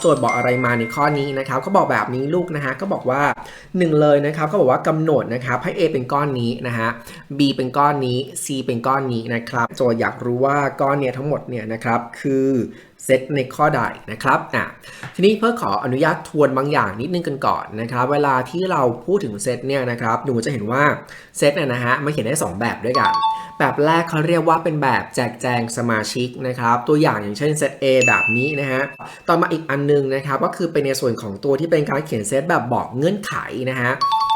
โจทย์บอกอะไรมาในข้อนี้นะครับก็บอกแบบนี้ลูกนะฮะก็บอกว่าหนึ่งเลยนะครับก็บอกว่ากำหนดนะครับให้ A เป็นก้อนนี้นะฮะ B เป็นก้อนนี้ C เป็นก้อนนี้นะครับ โจทย์อยากรู้ว่าก้อนเนี่ยทั้งหมดเนี่ยนะครับคือเซตในข้อใดนะครับอะทีนี้เพื่อขออนุญาตทวนบางอย่างนิดนึงกันก่อนนะครับ เวลาที่เราพูดถึงเซตเนี่ยนะครับหนูจะเห็นว่าเซตเนี่ยนะฮะมันเขียนได้สองแบบด้วยกัน แบบแรกเขาเรียกว่าเป็นแบบแจกแจงสมาชิกนะครับ ตัวอย่างอย่างเช่นเซต A แบบนี้นะฮะ ต่อมาอีกอันนึงนะครับก็คือเป็นในส่วนของตัวที่เป็นการเขียนเซตแบบบอกเงื่อนไขนะฮะ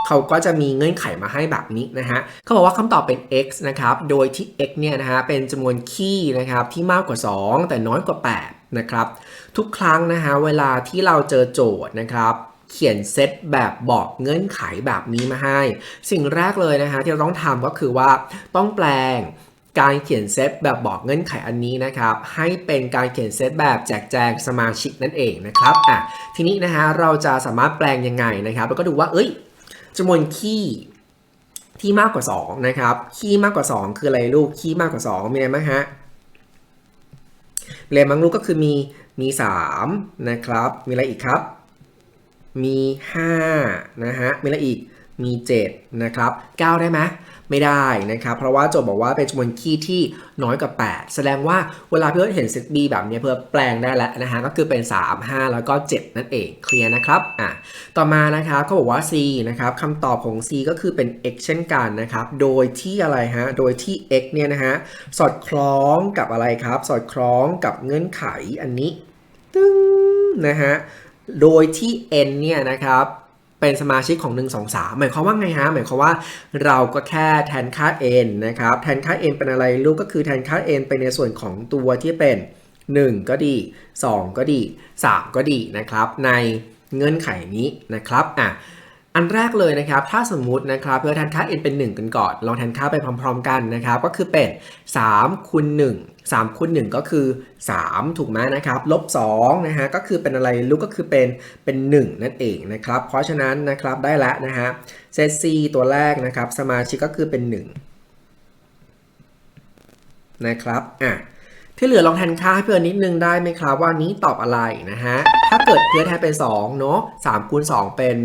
เขาก็จะมีเงื่อนไขมาให้แบบนี้นะฮะเขาบอกว่าคำตอบเป็น x นะครับ โดยที่ x เนี่ยนะฮะเป็นจำนวนคี่นะครับที่มากกว่า 2 แต่น้อยกว่า 8 นะครับ ทุกครั้งนะฮะเวลาที่เราเจอโจทย์นะครับ เขียนเซตแบบบอกเงื่อนไขแบบนี้มาให้ สิ่งแรกเลยนะฮะที่เราต้องทำก็คือว่าต้องแปลงการเขียนเซตแบบบอกเงื่อนไขอันนี้นะครับ ให้เป็นการเขียนเซตแบบแจกแจงสมาชิกนั่นเองนะครับอะทีนี้นะฮะเราจะสามารถแปลงยังไงนะครับ แล้วก็ดูว่า เอ้ยจำนวนคี่ที่มากกว่า2นะครับคี่มากกว่า 2 คืออะไรลูกคี่มากกว่า 2 มีอะไรบ้างฮะมีอะไรบ้างลูกก็คือมีมี 3 นะครับ มีอะไรอีกครับ มี5นะฮะมีอะไรอีกมี7นะครับ9ได้ไหมไม่ได้นะครับ เพราะว่าโจทย์บอกว่าเป็นจำนวนคี่ที่น้อยกว่า 8 แสดงว่าเวลาเพื่อนเห็นเซต B แบบนี้เพื่อแปลงได้แล้วนะฮะก็คือเป็น 3 5 แล้วก็ 7 นั่นเองเคลียร์นะครับอะต่อมานะครับเขาบอกว่า C นะครับคำตอบของ C ก็คือเป็น x เช่นกันนะครับ โดยที่อะไรฮะ โดยที่ x เนี่ยนะฮะสอดคล้องกับอะไรครับ สอดคล้องกับเงื่อนไขอันนี้ตึ้งนะฮะ โดยที่ n เนี่ยนะครับเป็นสมาชิกของ 1 2 3 หมายความว่าไงฮะ หมายความว่าเราก็แค่แทนค่า n นะครับ แทนค่า n เป็นอะไรลูกก็คือแทนค่า n ไปในส่วนของตัวที่เป็น 1 ก็ดี 2 ก็ดี 3 ก็ดีนะครับ ในเงื่อนไขนี้นะครับ อะ อันแรกเลยนะครับ ถ้าสมมุตินะครับเพื่อแทนค่า n เป็น 1 กันก่อน ลองแทนค่าไปพร้อม ๆ กันนะครับ ก็คือเป็น3คูณ1 3คูณ1ก็คือ 3 ถูกไหมนะครับ ลบ2นะฮะ ก็คือเป็นอะไรลูกก็คือเป็นเป็น 1 นั่นเองนะครับ เพราะฉะนั้นนะครับได้แล้วนะฮะ เซต C ตัวแรกนะครับ สมาชิกก็คือเป็น 1 นะครับ อะที่เหลือลองแทนค่าให้เพื่อนนิดนึงได้ไหมครับว่านี้ตอบอะไรนะฮะ ถ้าเกิดเพื่อนแทนเป็น2เนาะ3คูณ2เป็น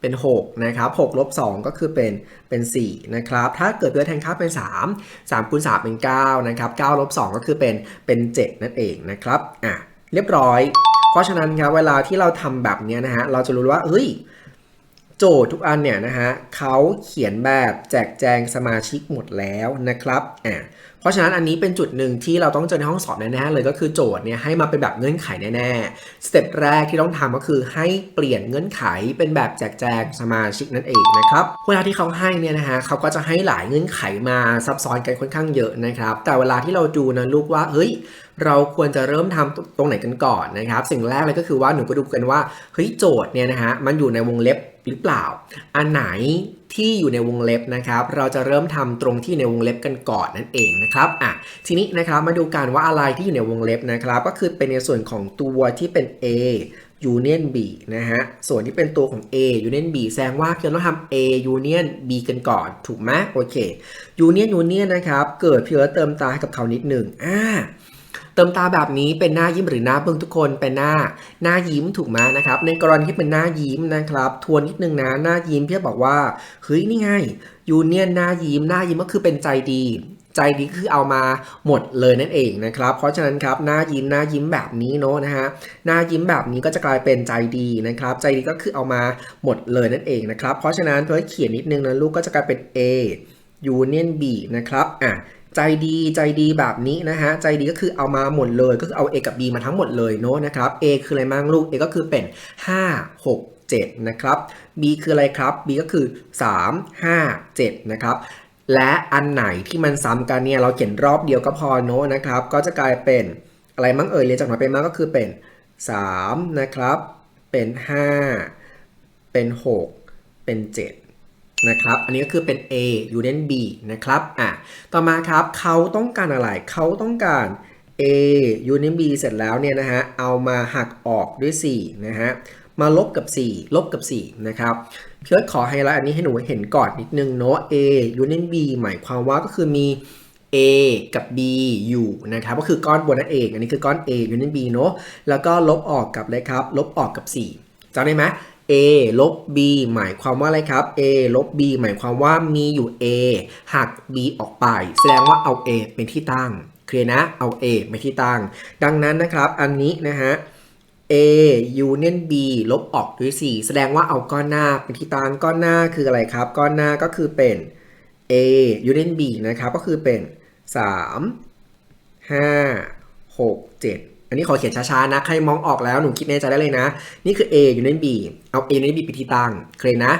เป็น 6 นะครับ6ลบ2ก็คือเป็นเป็น 4 นะครับ ถ้าเกิดเพื่อนแทนค่าเป็น 3 3คูณ3เป็น 9 นะครับ9ลบ2ก็คือเป็นเป็น 7 นั่นเองนะครับอะเรียบร้อย เพราะฉะนั้นครับเวลาที่เราทำแบบนี้นะฮะเราจะรู้ว่าเฮ้ย โจทย์ทุกอันเนี่ยนะฮะเขาเขียนแบบแจกแจงสมาชิกหมดแล้วนะครับอ่าเพราะฉะนั้นอันนี้เป็นจุดหนึ่งที่เราต้องเจอในห้องสอบแน่ๆเลยก็คือโจทย์เนี่ยให้มาเป็นแบบเงื่อนไขแน่ๆสเต็ปแรกที่ต้องทำก็คือให้เปลี่ยนเงื่อนไขเป็นแบบแจกแจงสมาชิกนั่นเองนะครับเวลาที่เขาให้เนี่ยนะฮะเขาก็จะให้หลายเงื่อนไขมาซับซ้อนกันค่อนข้างเยอะนะครับ แต่เวลาที่เราดูนะลูกว่าเฮ้ยเราควรจะเริ่มทำตรงไหนกันก่อนนะครับ สิ่งแรกเลยก็คือว่าหนูก็ดูกันว่าเฮ้ยโจทย์เนี่ยนะฮะมันอยู่ในวงเล็บ หรือเปล่า อันไหนที่อยู่ในวงเล็บนะครับ เราจะเริ่มทำตรงที่ในวงเล็บกันก่อนนั่นเองนะครับอะทีนี้นะครับมาดูกันว่าอะไรที่อยู่ในวงเล็บนะครับ ก็คือเป็นในส่วนของตัวที่เป็น A union B นะฮะ ส่วนที่เป็นตัวของ A union B แสดงว่าเราต้องทำ A union B กันก่อน ถูกไหมโอเค union union นะครับ เกิดเพื่อเติมตาให้กับเขานิดหนึ่งอ่า เติมตาแบบนี้เป็นหน้ายิ้มหรือหน้าเบิ้งทุกคนเป็นหน้าหน้ายิ้มถูกไหมนะครับ ในกรณีที่เป็นหน้ายิ้มนะครับ ทวนนิดนึงนะหน้ายิ้มพี่บอกว่าเฮ้ยนี่ไงยูเนียนหน้ายิ้มหน้ายิ้มก็คือเป็นใจดีใจดีคือเอามาหมดเลยนั่นเองนะครับ เพราะฉะนั้นครับหน้ายิ้มหน้ายิ้มแบบนี้เนาะนะฮะหน้ายิ้มแบบนี้ก็จะกลายเป็นใจดีนะครับ ใจดีก็คือเอามาหมดเลยนั่นเองนะครับ เพราะฉะนั้นเพื่อเขียนนิดนึงนะลูกก็จะกลายเป็น A union B นะครับอะ ใจดีใจดีแบบนี้นะฮะ ใจดีก็คือเอามาหมดเลย ก็คือเอา A กับ B มาทั้งหมดเลยเนาะนะครับ A คืออะไรบ้างลูก A ก็คือเป็น 5 6 7 นะครับ B คืออะไรครับ B ก็คือ 3 5 7 นะครับและอันไหนที่มันซ้ำกันเนี่ยเราเขียนรอบเดียวก็พอเนาะนะครับ ก็จะกลายเป็นอะไรมั่งเอ่ยเรียนจากน้อยไปมากก็คือเป็น 3 นะครับ เป็น 5 เป็น 6 เป็น 7 นะครับ อันนี้ก็คือเป็น A union B นะครับ อะ ต่อมาครับเขาต้องการอะไร เขาต้องการ A union B เสร็จแล้วเนี่ยนะฮะ เอามาหักออกด้วย 4 นะฮะ มาลบกับ 4 ลบกับ 4 นะครับ เพียรขอไฮไลท์อันนี้ให้หนูเห็นก่อนนิดนึงเนาะ A union B หมายความว่าก็คือมี A กับ B อยู่นะครับก็คือก้อนบนนั่นเอง อันนี้คือก้อน A อยู่ใน B เนอะแล้วก็ลบออกกับอะไรครับ ลบออกกับ 4จำได้ไหม A ลบ B หมายความว่าอะไรครับ A ลบ B หมายความว่ามีอยู่ A หัก B ออกไป แสดงว่าเอา A เป็นที่ตั้งเคลียร์นะเอา A เป็นที่ตั้ง ดังนั้นนะครับอันนี้นะฮะ A union B ลบออกด้วย 4 แสดงว่าเอาก้อนหน้าเป็นที่ตั้งก้อนหน้าคืออะไรครับ ก้อนหน้าก็คือเป็น A union B นะครับก็คือเป็น 3 5 6 7 อันนี้ขอเขียนช้าๆนะ ใครมองออกแล้วหนูคิดในใจได้เลยนะ นี่คือ A union B เอา A union B ไปที่ตั้งเคลยนะ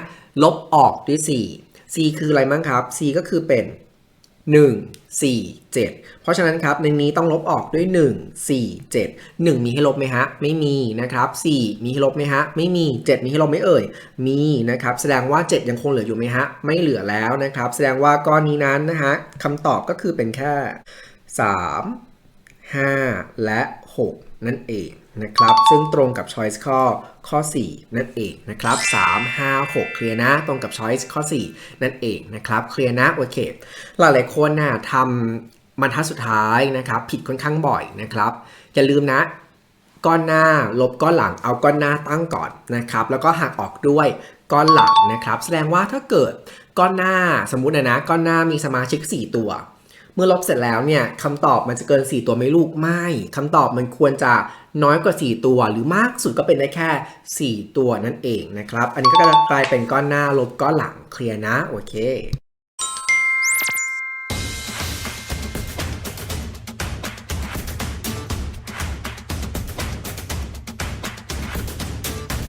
ลบออกด้วย 4 C คืออะไรมั้งครับ C ก็คือเป็น 1 4 7 เพราะฉะนั้นครับในนี้ต้องลบออกด้วย 1 4 7 1 มีให้ลบไหมฮะ ไม่มีนะครับ 4 มีให้ลบไหมฮะ ไม่มี 7 มีให้ลบไหมเอ่ย มีนะครับ แสดงว่า 7 ยังคงเหลืออยู่ไหมฮะ ไม่เหลือแล้วนะครับ แสดงว่าก้อนนี้นั้นนะฮะคำตอบก็คือเป็นแค่ 3 5 และ 6 นั่นเองนะครับ ซึ่งตรงกับ choice ข้อข้อ 4 นั่นเองนะครับ 3 5 6 เคลียร์นะ ตรงกับ choice ข้อ 4 นั่นเองนะครับ เคลียร์นะ โอเค หลายๆคนนะทำบรรทัดสุดท้ายนะครับ ผิดค่อนข้างบ่อยนะครับ อย่าลืมนะ ก้อนหน้าลบก้อนหลัง เอาก้อนหน้าตั้งก่อนนะครับ แล้วก็หักออกด้วยก้อนหลังนะครับ แสดงว่าถ้าเกิดก้อนหน้าสมมุตินะนะ ก้อนหน้ามีสมาชิก 4 ตัว มื่อลบเสร็จแล้วเนี่ยคำตอบมันจะเกิน 4 ตัวไหม่ลูกไม่คำตอบมันควรจะน้อยกว่า 4 ตัว หรือมากสุดก็เป็นได้แค่ 4 ตัวนั่นเองนะครับ อันนี้ก็จะกลายเป็นก้อนหน้าลบก้อนหลังเคลียร์นะโอเค